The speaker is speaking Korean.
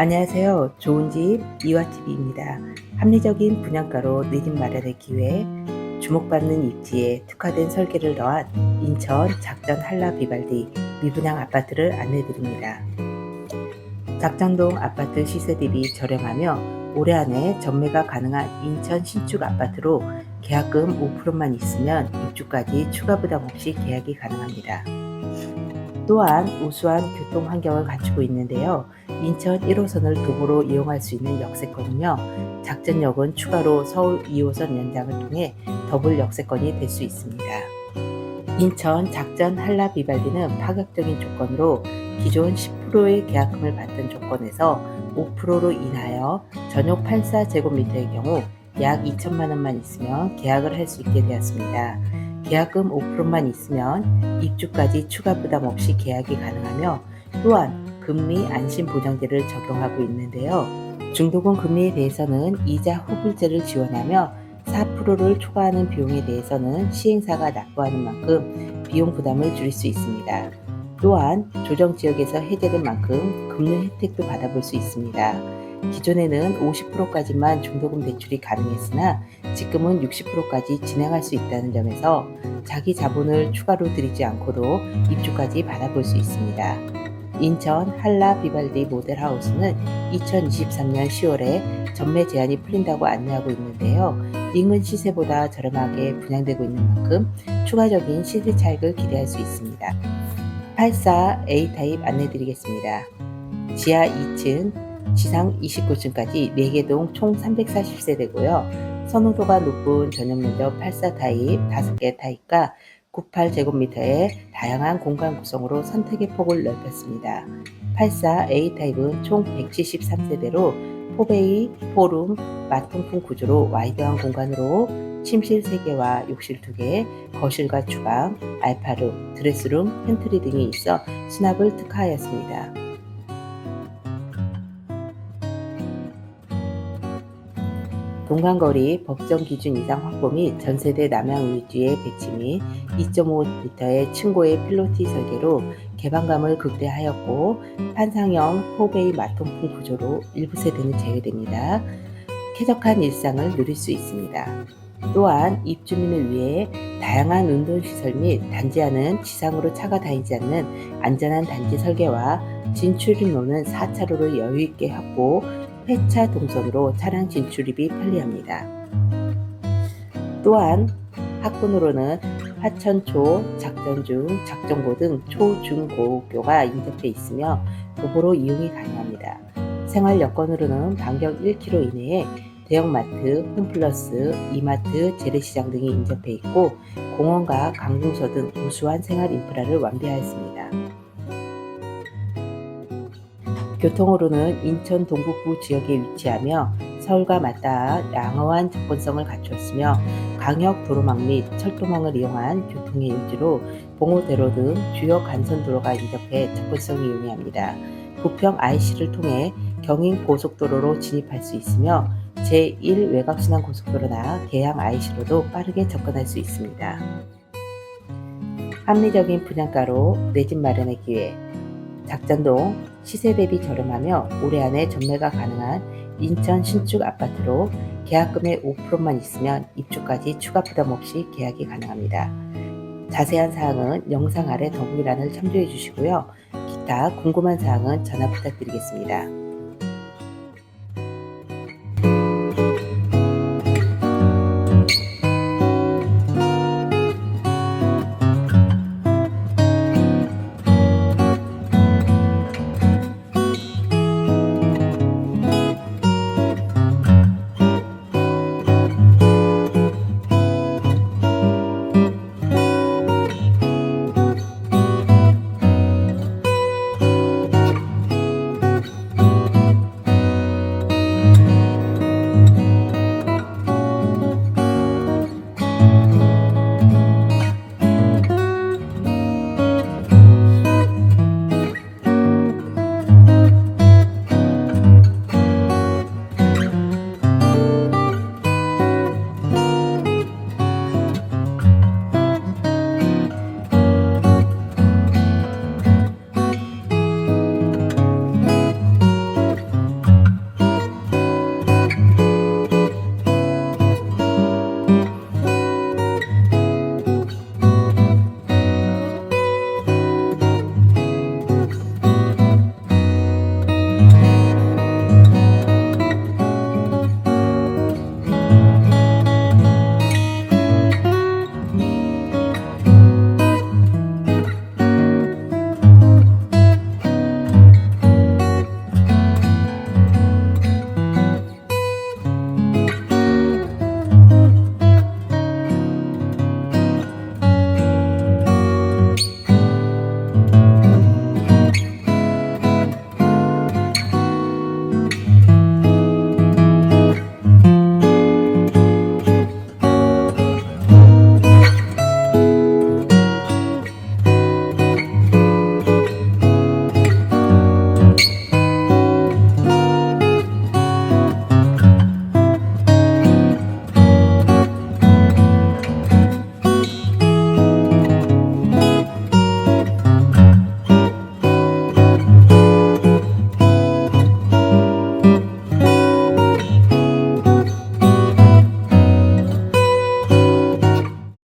안녕하세요. 좋은 집 이화TV입니다. 합리적인 분양가로 내 집 마련의 기회, 주목받는 입지에 특화된 설계를 더한 인천 작전 한라 비발디 미분양 아파트를 안내드립니다. 작전동 아파트 시세 대비 저렴하며 올해 안에 전매가 가능한 인천 신축 아파트로 계약금 5%만 있으면 입주까지 추가 부담 없이 계약이 가능합니다. 또한 우수한 교통 환경을 갖추고 있는데요. 인천 1호선을 도보로 이용할 수 있는 역세권이며 작전역은 추가로 서울 2호선 연장을 통해 더블 역세권이 될 수 있습니다. 인천 작전 한라 비발디는 파격적인 조건으로 기존 10%의 계약금을 받던 조건에서 5%로 인하여 전용 84제곱미터의 경우 약 2천만 원만 있으면 계약을 할 수 있게 되었습니다. 계약금 5%만 있으면 입주까지 추가 부담 없이 계약이 가능하며 또한 금리 안심 보장제를 적용하고 있는데요. 중도금 금리에 대해서는 이자 후불제를 지원하며 4%를 초과하는 비용에 대해서는 시행사가 납부하는 만큼 비용 부담을 줄일 수 있습니다. 또한 조정 지역에서 해제된 만큼 금융 혜택도 받아볼 수 있습니다. 기존에는 50%까지만 중도금 대출이 가능했으나 지금은 60%까지 진행할 수 있다는 점에서 자기 자본을 추가로 들이지 않고도 입주까지 받아볼 수 있습니다. 인천 한라 비발디 모델하우스는 2023년 10월에 전매 제한이 풀린다고 안내하고 있는데요. 인근 시세보다 저렴하게 분양되고 있는 만큼 추가적인 시세 차익을 기대할 수 있습니다. 84 A타입 안내드리겠습니다. 지하 2층, 지상 29층까지 4개 동 총 340세대고요. 선호도가 높은 전용 면적 84 타입 5개 타입과 98제곱미터의 다양한 공간 구성으로 선택의 폭을 넓혔습니다. 84A 타입은 총 173세대로 포베이, 포룸, 마통풍 구조로 와이드한 공간으로 침실 3개와 욕실 2개, 거실과 주방, 알파룸, 드레스룸, 팬트리 등이 있어 수납을 특화하였습니다. 동간거리 법정 기준 이상 확보 및 전세대 남양 위주의 배치 및 2.5m의 층고의 필로티 설계로 개방감을 극대하였고 판상형 포베이 마통풍 구조로 일부 세대는 제외됩니다. 쾌적한 일상을 누릴 수 있습니다. 또한 입주민을 위해 다양한 운동시설 및 단지 안은 지상으로 차가 다니지 않는 안전한 단지 설계와 진출입로는 4차로를 여유있게 확보, 회차 동선으로 차량 진출입이 편리합니다. 또한 학군으로는 하천초, 작전중, 작전고 등 초, 중, 고교가 인접해 있으며 도보로 이용이 가능합니다. 생활 여건으로는 반경 1km 이내에 대형마트, 홈플러스, 이마트, 재래시장 등이 인접해 있고 공원과 관공서 등 우수한 생활 인프라를 완비하였습니다. 교통으로는 인천 동북부 지역에 위치하며 서울과 맞닿아 양호한 접근성을 갖추었으며 광역 도로망 및 철도망을 이용한 교통의 일지로 봉오대로 등 주요 간선도로가 인접해 접근성이 용이합니다. 부평 IC를 통해 경인 고속도로로 진입할 수 있으며 제1 외곽순환 고속도로나 계양 IC로도 빠르게 접근할 수 있습니다. 합리적인 분양가로 내 집 마련의 기회 작전동 시세 대비 저렴하며 올해 안에 전매가 가능한 인천 신축 아파트로 계약금의 5%만 있으면 입주까지 추가 부담 없이 계약이 가능합니다. 자세한 사항은 영상 아래 더보기란을 참조해 주시고요. 기타 궁금한 사항은 전화 부탁드리겠습니다.